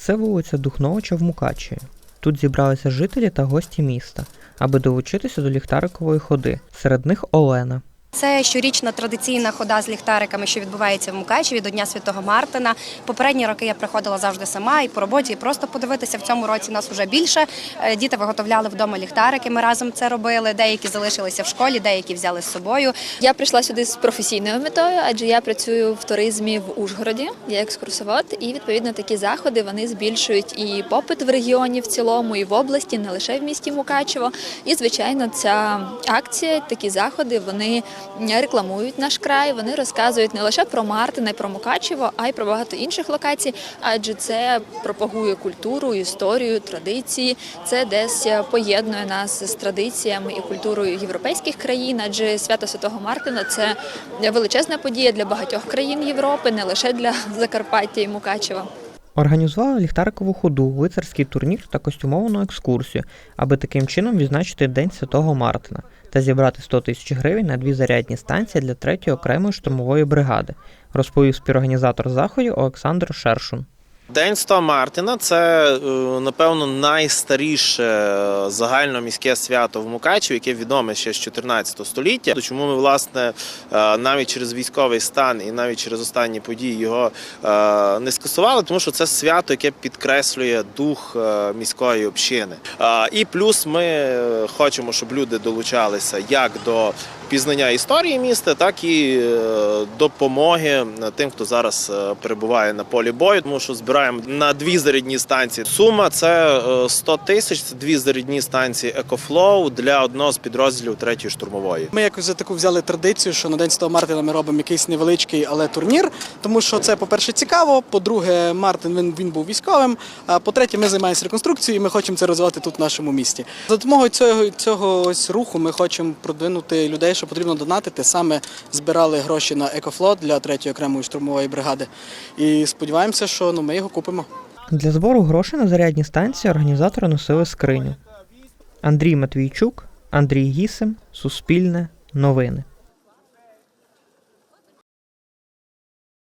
Це вулиця Духновича в Мукачеві. Тут зібралися жителі та гості міста, аби долучитися до ліхтарикової ходи. Серед них Олена. Це щорічна традиційна хода з ліхтариками, що відбувається в Мукачеві до Дня Святого Мартина. Попередні роки я приходила завжди сама і по роботі, і просто подивитися. В цьому році нас вже більше. Е, Діти виготовляли вдома ліхтарики. Ми разом це робили. Деякі залишилися в школі, деякі взяли з собою. Я прийшла сюди з професійною метою, адже я працюю в туризмі в Ужгороді, я екскурсовод, і відповідно такі заходи вони збільшують і попит в регіоні в цілому, і в області, не лише в місті Мукачево. І звичайно, ця акція, такі заходи, вони рекламують наш край, вони розказують не лише про Мартина і про Мукачево, а й про багато інших локацій, адже це пропагує культуру, історію, традиції. Це десь поєднує нас з традиціями і культурою європейських країн, адже свято Святого Мартина це величезна подія для багатьох країн Європи, не лише для Закарпаття і Мукачева. Організували ліхтарикову ходу, лицарський турнір та костюмовану екскурсію, аби таким чином відзначити День Святого Мартина та зібрати 100 тисяч гривень на дві зарядні станції для 3-ї окремої штурмової бригади, розповів співорганізатор заходів Олександр Шершун. День 100 Мартина це е, напевно найстаріше е, загальноміське свято в Мукачеві, яке відоме ще з 14 століття. Чому ми власне е, навіть через військовий стан і навіть через останні події його не скасували, тому що це свято, яке підкреслює дух міської общини. І плюс ми хочемо, щоб люди долучалися як до пізнання історії міста, так і допомоги тим, хто зараз перебуває на полі бою, тому що збираємо на дві зарядні станції. Сума це е, 100 тисяч. Це дві зарядні станції EcoFlow для одного з підрозділів третьої штурмової. Ми якось за таку взяли традицію, що на день 100 Мартина ми робимо якийсь невеличкий, але турнір, тому що це, по-перше, цікаво. По-друге, Мартин він, він був військовим. А по-третє, ми займаємося реконструкцією, і ми хочемо це розвивати тут в нашому місті. За допомогою цього, цього ось руху ми хочемо продвинути людей, що потрібно донатити. Саме збирали гроші на екофлот для третьої окремої штурмової бригади. І сподіваємося, що ну, ми його купимо. Для збору грошей на зарядні станції організатори носили скриню. Андрій Матвійчук, Андрій Гісим, Суспільне, Новини.